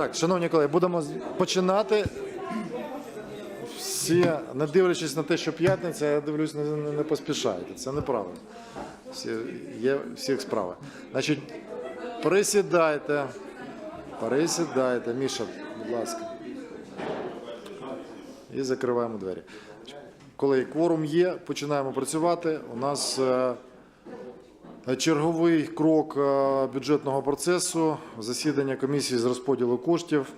Так, шановні колеги, будемо починати. Всі, не дивлячись на те, що п'ятниця, я дивлюсь, не, не, не поспішайте. Це неправильно. Всі, є всіх справи. Значить, присідайте. Присідайте. Міша, будь ласка. І закриваємо двері. Коли кворум є, починаємо працювати. У нас е, черговий крок е, бюджетного процесу, засідання комісії з розподілу коштів.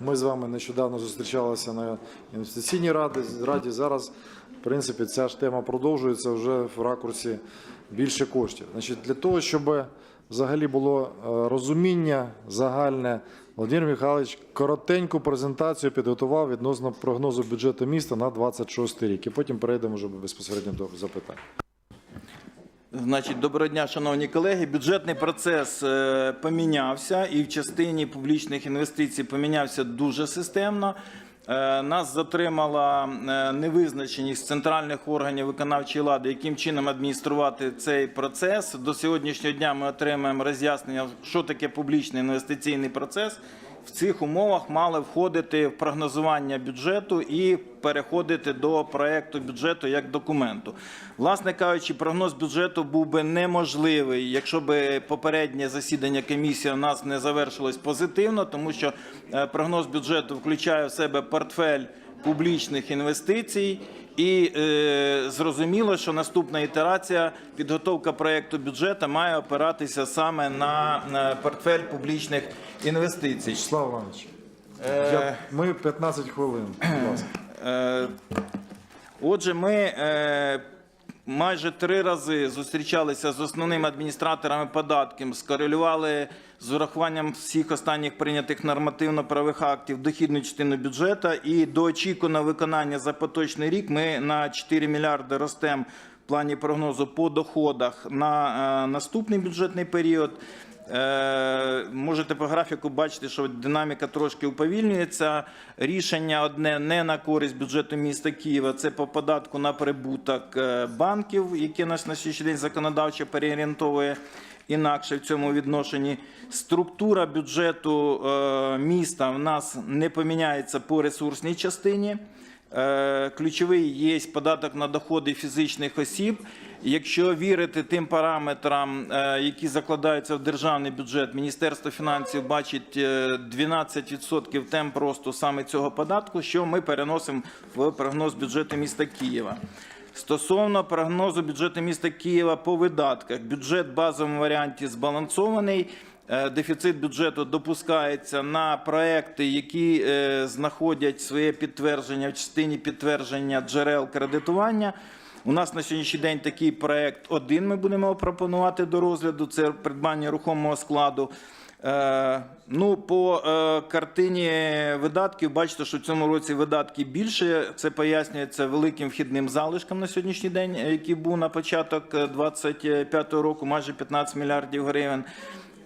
Ми з вами нещодавно зустрічалися на інвестиційній раді. раді. Зараз, в принципі, ця ж тема продовжується вже в ракурсі більше коштів. Значить, для того, щоб взагалі було е, розуміння загальне, Володимир Михайлович коротеньку презентацію підготував відносно прогнозу бюджету міста на 26 рік. І потім перейдемо вже безпосередньо до запитань. Значить, доброго дня, шановні колеги. Бюджетний процес е, помінявся і в частині публічних інвестицій помінявся дуже системно. Е, Нас затримала е, невизначеність центральних органів виконавчої влади, яким чином адмініструвати цей процес. До сьогоднішнього дня ми отримаємо роз'яснення, що таке публічний інвестиційний процес. В цих умовах мали входити в прогнозування бюджету і переходити до проекту бюджету як документу. Власне кажучи, прогноз бюджету був би неможливий, якщо б попереднє засідання комісії у нас не завершилось позитивно, тому що е, прогноз бюджету включає в себе портфель публічних інвестицій. І е, зрозуміло, що наступна ітерація підготовка проєкту бюджету має опиратися саме на, на портфель публічних інвестицій. Вячеслав Іванович, я, ми 15 хвилин. Будь ласка. Е, Отже, ми е, майже три рази зустрічалися з основними адміністраторами податків, скорелювали з урахуванням всіх останніх прийнятих нормативно-правих актів дохідну частину бюджету. І до очікуваного виконання за поточний рік ми на 4 мільярди ростемо в плані прогнозу по доходах на е, наступний бюджетний період. Е, Можете по графіку бачити, що динаміка трошки уповільнюється. Рішення одне не на користь бюджету міста Києва. Це по податку на прибуток е, банків, які нас на сьогоднішній день законодавчо переорієнтовує інакше в цьому відношенні. Структура бюджету е, міста в нас не поміняється по ресурсній частині. Е, Ключовий є податок на доходи фізичних осіб. Якщо вірити тим параметрам, е, які закладаються в державний бюджет, Міністерство фінансів бачить е, 12% темп росту саме цього податку, що ми переносимо в прогноз бюджету міста Києва. Стосовно прогнозу бюджету міста Києва по видатках, бюджет в базовому варіанті збалансований. Е, Дефіцит бюджету допускається на проекти, які е, знаходять своє підтвердження в частині підтвердження джерел кредитування. У нас на сьогоднішній день такий проект один ми будемо пропонувати до розгляду. Це придбання рухомого складу. Е, Ну, по картині видатків, бачите, що в цьому році видатки більше. Це пояснюється великим вхідним залишком на сьогоднішній день, який був на початок 2025 року, майже 15 мільярдів гривень.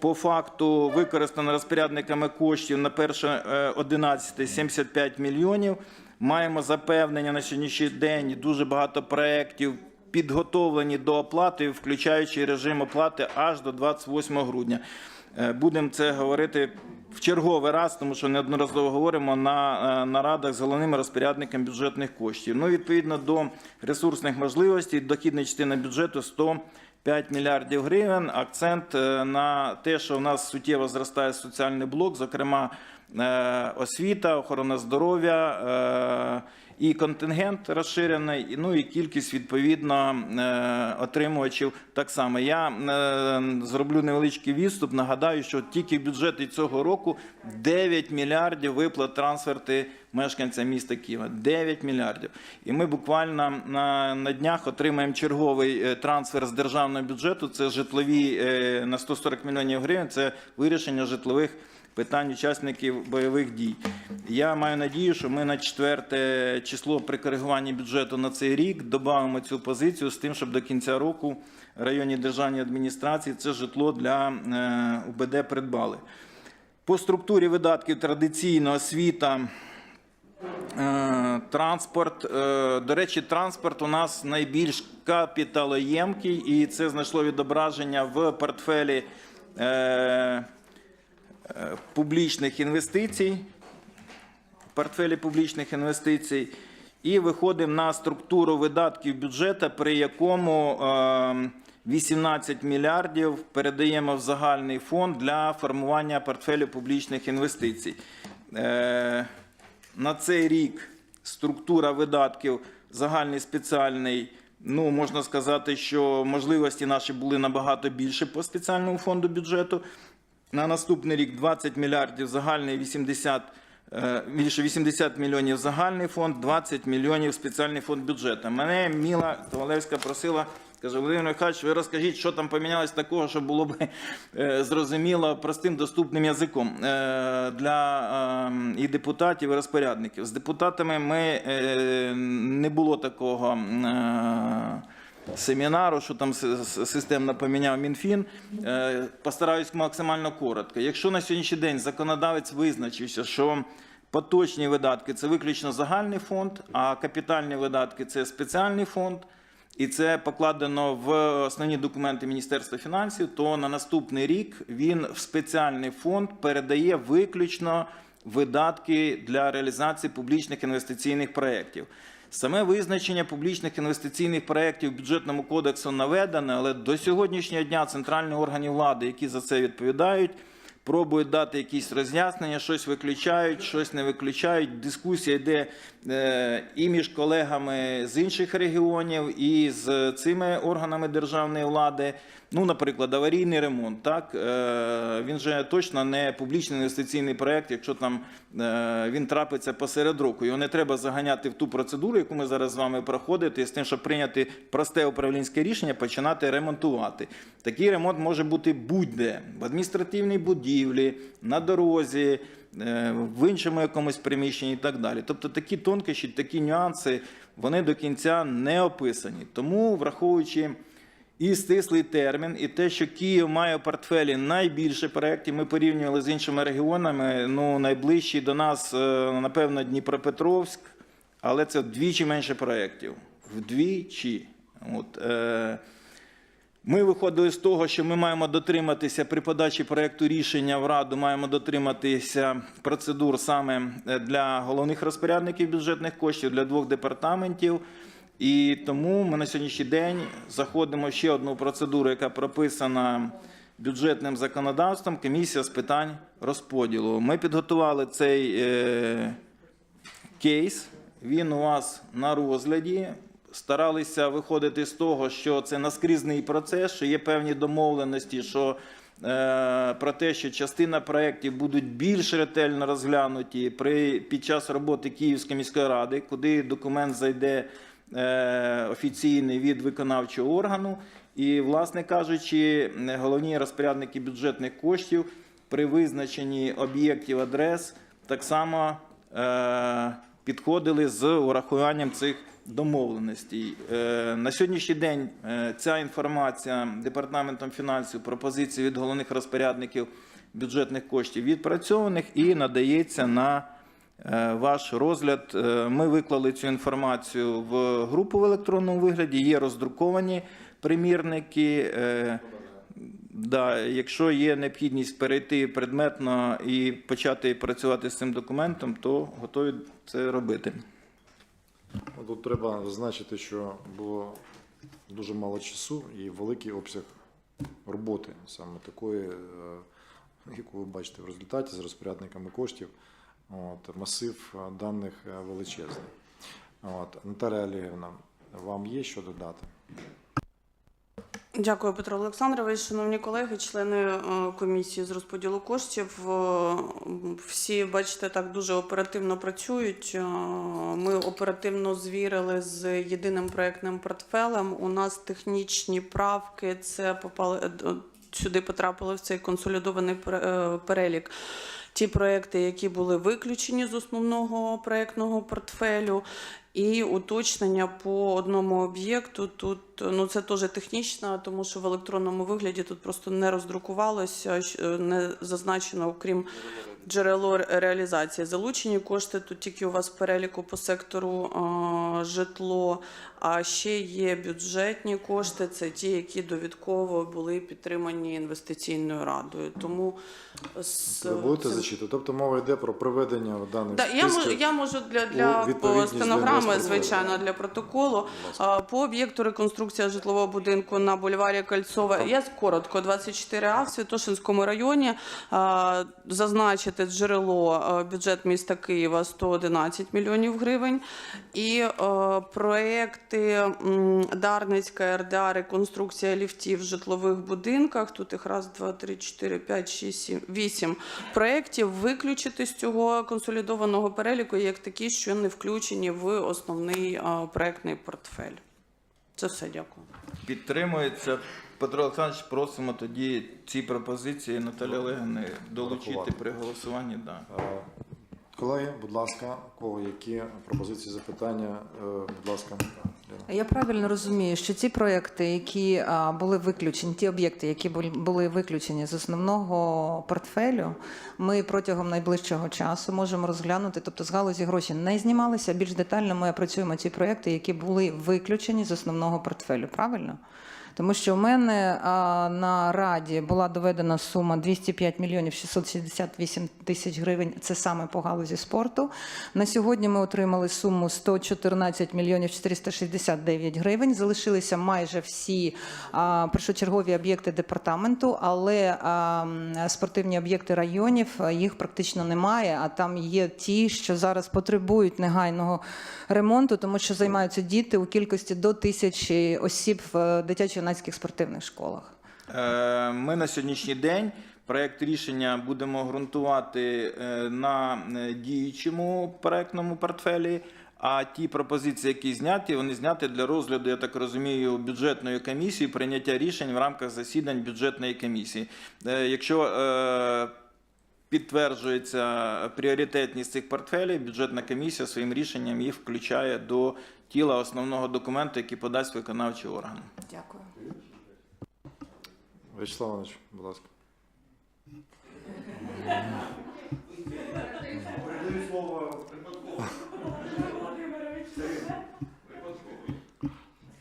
По факту використано розпорядниками коштів на перше е, 11 75 мільйонів. Маємо запевнення на сьогоднішній день дуже багато проєктів підготовлені до оплати, включаючи режим оплати аж до 28 грудня. Е, Будемо це говорити в черговий раз, тому що неодноразово говоримо на е, нарадах з головними розпорядниками бюджетних коштів. Ну, відповідно до ресурсних можливостей, дохідна частина бюджету 105 мільярдів гривень. Акцент е, на те, що в нас суттєво зростає соціальний блок, зокрема освіта, охорона здоров'я. е, і контингент розширений, ну і кількість відповідно е, отримувачів так само. Я е, зроблю невеличкий відступ. Нагадаю, що тільки в бюджеті цього року 9 мільярдів виплат трансферти мешканцям міста Києва. 9 мільярдів. І ми буквально на, на днях отримаємо черговий е, трансфер з державного бюджету. Це житлові е, на 140 мільйонів гривень. Це вирішення житлових питань учасників бойових дій. Я маю надію, що ми на четверте число при коригуванні бюджету на цей рік додамо цю позицію з тим, щоб до кінця року районні державні адміністрації це житло для е, УБД придбали. По структурі видатків традиційно освіта. Е, Транспорт, Е, до речі, транспорт у нас найбільш капіталоємкий, і це знайшло відображення в портфелі публічних інвестицій, портфелі публічних інвестицій, і виходимо на структуру видатків бюджету, при якому е, 18 мільярдів передаємо в загальний фонд для формування портфелю публічних інвестицій. Е, на цей рік структура видатків загальний спеціальний. Ну, можна сказати, що можливості наші були набагато більше по спеціальному фонду бюджету. На наступний рік 20 мільярдів загальний 80, е, більше 80 мільйонів загальний фонд, 20 мільйонів спеціальний фонд бюджету. Мене Міла Ковалевська просила, каже, Володимир Михайлович, ви розкажіть, що там помінялось такого, щоб було б е, зрозуміло простим доступним язиком е, для і депутатів, і розпорядників. З депутатами ми не було такого. Семінару, що там системно поміняв Мінфін. Е, Постараюсь максимально коротко. Якщо на сьогоднішній день законодавець визначився, що поточні видатки це виключно загальний фонд, а капітальні видатки це спеціальний фонд. І це покладено в основні документи Міністерства фінансів. То на наступний рік він в спеціальний фонд передає виключно видатки для реалізації публічних інвестиційних проєктів. Саме визначення публічних інвестиційних проєктів бюджетному кодексу наведене, але до сьогоднішнього дня центральні органи влади, які за це відповідають, пробують дати якісь роз'яснення, щось виключають, щось не виключають. Дискусія йде е, і між колегами з інших регіонів, і з цими органами державної влади. Ну, наприклад, аварійний ремонт. Так е, він же точно не публічний інвестиційний проект, якщо там е, він трапиться посеред року. Його не треба заганяти в ту процедуру, яку ми зараз з вами проходити, з тим, щоб прийняти просте управлінське рішення, починати ремонтувати. Такий ремонт може бути будь-де в адміністративній будівлі, на дорозі. е, В іншому якомусь приміщенні і так далі. Тобто такі тонкощі, такі нюанси, вони до кінця не описані. Тому, враховуючи і стислий термін, і те, що Київ має в портфелі найбільше проєктів, ми порівнювали з іншими регіонами. Ну, найближчий до нас, е, напевно, Дніпропетровськ, але це вдвічі менше проєктів. Вдвічі. От, е, ми виходили з того, що ми маємо дотриматися при подачі проєкту рішення в Раду, маємо дотриматися процедур саме е, для головних розпорядників бюджетних коштів, для двох департаментів. І тому ми на сьогоднішній день заходимо в ще одну процедуру, яка прописана бюджетним законодавством комісія з питань розподілу. Ми підготували цей е, кейс. Він у вас на розгляді. Старалися виходити з того, що це наскрізний процес, що є певні домовленості, що е, про те, що частина проєктів будуть більш ретельно розглянуті під час роботи Київської міської ради, куди документ зайде е, офіційний від виконавчого органу. І, власне кажучи, головні розпорядники бюджетних коштів при визначенні об'єктів адрес так само е, підходили з урахуванням цих домовленостей. На сьогоднішній день е, ця інформація департаментом фінансів, пропозиції від головних розпорядників бюджетних коштів відпрацьованих і надається на е, ваш розгляд. Е, Ми виклали цю інформацію в групу в електронному вигляді. Є роздруковані примірники. Да, якщо є необхідність перейти предметно і почати працювати з цим документом, то готові це робити. Тут треба зазначити, що було дуже мало часу і великий обсяг роботи, саме такої, е, яку ви бачите в результаті з розпорядниками коштів. От, масив е, даних е, величезний. От, Наталя Олегівна, вам є що додати? Дякую, Петро Олександрович. Шановні колеги, члени е, комісії з розподілу коштів. е, Всі, бачите, так дуже оперативно працюють. Е, Ми оперативно звірили з єдиним проектним портфелем. У нас технічні правки це попали сюди потрапили в цей консолідований пер- перелік. Ті проекти, які були виключені з основного проектного портфелю, і уточнення по одному об'єкту. Тут ну це теж технічно, тому що в електронному вигляді тут просто не роздрукувалося, не зазначено, окрім джерело реалізації. Залучені кошти тут тільки у вас в переліку по сектору е, житло. А ще є бюджетні кошти, це ті, які довідково були підтримані інвестиційною радою. Тому з Ви будете цим- зачитувати? Тобто мова йде про приведення даних Да, я, можу, я можу для, для стенограми, інвестпортфелю. звичайно, для протоколу. А, По об'єкту реконструкція житлового будинку на бульварі Кольцова. Я коротко, 24А в Святошинському районі. а, Зазначити джерело а, бюджет міста Києва 111 мільйонів гривень. І е, проекти м, Дарницька РДА, реконструкція ліфтів в житлових будинках. Тут їх раз, два, три, чотири, п'ять, шість, сім, вісім проєктів виключити з цього консолідованого переліку як такі, що не включені в основний проектний портфель. Це все, дякую. Підтримується. Петро Олександрович, просимо тоді ці пропозиції Наталі Олегівни долучити при голосуванні. Да. Е, Колеги, будь ласка, у кого які пропозиції, запитання? Е, Будь ласка. Я правильно розумію, що ці проекти, які були виключені, ті об'єкти, які були- були виключені з основного портфелю, ми протягом найближчого часу можемо розглянути. Тобто з галузі гроші не знімалися. Більш детально ми опрацюємо ці проекти, які були виключені з основного портфелю. Правильно? Тому що в мене а, на раді була доведена сума 205 мільйонів 668 тисяч гривень. Це саме по галузі спорту. На сьогодні ми отримали суму 114 мільйонів 469 гривень. Залишилися майже всі а, першочергові об'єкти департаменту, але а, спортивні об'єкти районів їх практично немає. А там є ті, що зараз потребують негайного ремонту, тому що займаються діти у кількості до тисячі осіб в дитячо-юнацьких спортивних школах. Е, Ми на сьогоднішній день проект рішення будемо ґрунтувати е, на е, діючому проектному портфелі. А ті пропозиції, які зняті, вони зняті для розгляду, я так розумію, бюджетної комісії, прийняття рішень в рамках засідань бюджетної комісії. Якщо підтверджується пріоритетність цих портфелів, бюджетна комісія своїм рішенням їх включає до тіла основного документу, який подасть виконавчий орган. Дякую. Вячеслав Іванович, будь ласка.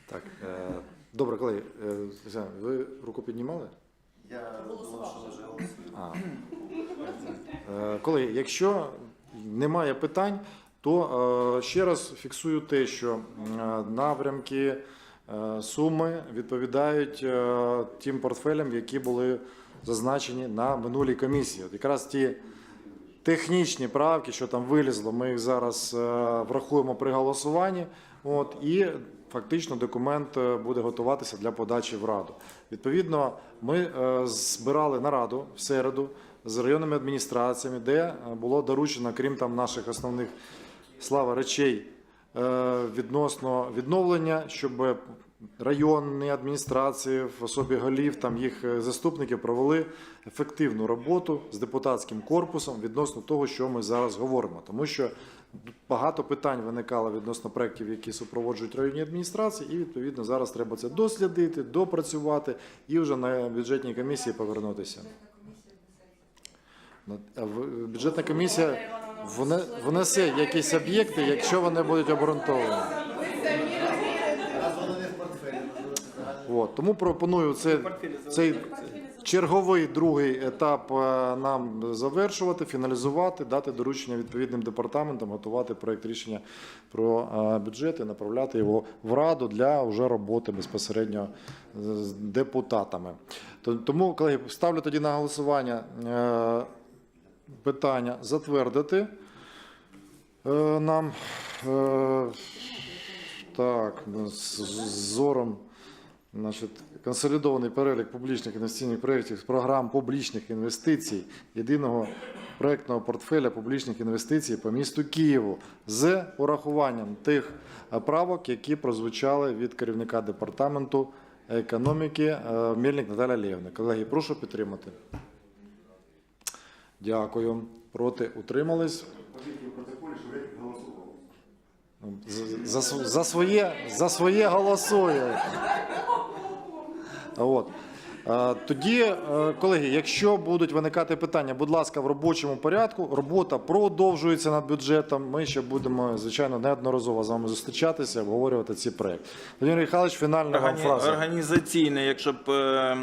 Так, е, добре, колеги, е, ви руку піднімали? Я думав, що вже голосуємо. Е, Колеги, якщо немає питань, то е, ще раз фіксую те, що е, напрямки, е, суми відповідають тим портфелям, які були зазначені на минулій комісії. От якраз ті технічні правки, що там вилізло, ми їх зараз врахуємо при голосуванні. От, і фактично документ буде готуватися для подачі в Раду. Відповідно, ми збирали нараду в середу з районними адміністраціями, де було доручено, крім там наших основних слава речей, е, відносно відновлення, щоб районні адміністрації в особі голів, там їх е, заступники провели ефективну роботу з депутатським корпусом відносно того, що ми зараз говоримо. Тому що багато питань виникало відносно проєктів, які супроводжують районні адміністрації, і відповідно зараз треба це дослідити, допрацювати і вже на бюджетній комісії повернутися. На- а в- вне- внесе якісь об'єкти, якщо вони будуть обґрунтовані. От, тому пропоную це, цей черговий другий етап е, нам завершувати, фіналізувати, дати доручення відповідним департаментам, готувати проєкт рішення про е, бюджет і направляти його в Раду для вже роботи безпосередньо з депутатами. То- Тому, колеги, ставлю тоді на голосування е, питання затвердити е, нам. е, Так, з зором Значить, консолідований перелік публічних інвестиційних проєктів з програм публічних інвестицій єдиного проєктного портфеля публічних інвестицій по місту Києву з урахуванням тих правок, які прозвучали від керівника департаменту економіки е, Мельник Наталя Лєвна. Колеги, прошу підтримати. Дякую. Проти утримались. За, за, за, своє, за своє голосує. От. Тоді, е, колеги, якщо будуть виникати питання, будь ласка, в робочому порядку, робота продовжується над бюджетом. Ми ще будемо, звичайно, неодноразово з вами зустрічатися, обговорювати ці проекти. Володимир Михайлович, фінальна вам фраза. Організаційне, якщо б е,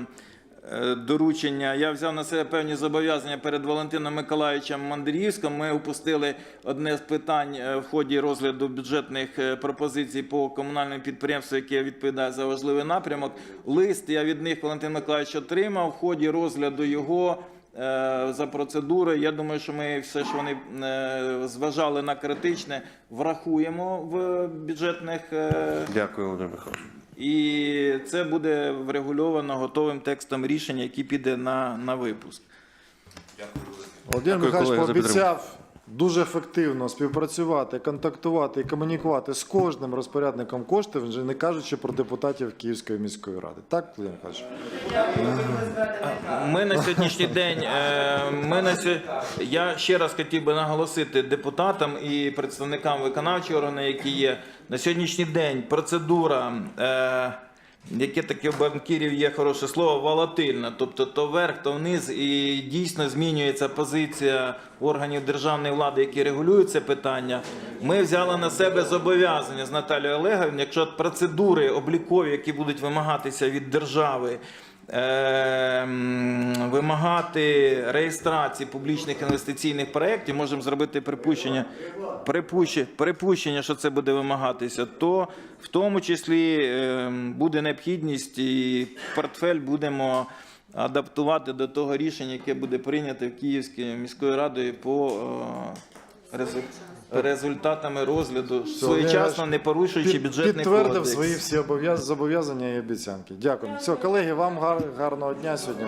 доручення, я взяв на себе певні зобов'язання перед Валентином Миколаївичем Мандріївським. Ми упустили одне з питань е, в ході розгляду бюджетних е, пропозицій по комунальному підприємству, яке відповідає за важливий напрямок. Лист я від них Валентин Миколаївич отримав в ході розгляду його. е, За процедури, я думаю, що ми все, що вони е, зважали на критичне, врахуємо в бюджетних е, Дякую, Володимир Михайлович. І це буде врегульовано готовим текстом рішення, який піде на, на випуск. Володимир Дякую, Михайлович пообіцяв дуже ефективно співпрацювати, контактувати і комунікувати з кожним розпорядником коштів, вже не кажучи про депутатів Київської міської ради. Так, Володимир Михайлович? Ми на сьогоднішній день, е, ми на сьо- я ще раз хотів би наголосити депутатам і представникам виконавчого органу, які є на сьогоднішній день. Процедура, е, яке таке у банкірів є хороше слово, волатильна, тобто то вверх, то вниз, і дійсно змінюється позиція органів державної влади, які регулюють це питання. Ми взяли на себе зобов'язання з Наталією Олеговною, якщо процедури облікові, які будуть вимагатися від держави. Ем, вимагати реєстрації публічних інвестиційних проєктів, можемо зробити припущення, припущення, припущення, що це буде вимагатися, то в тому числі ем, буде необхідність і портфель будемо адаптувати до того рішення, яке буде прийнято в Київською міською радою по е, результатами розгляду, своєчасно не порушуючи бюджетний Підтвердив свої всі зобов'язання і обіцянки. Дякую. Все, колеги, вам гарного дня сьогодні.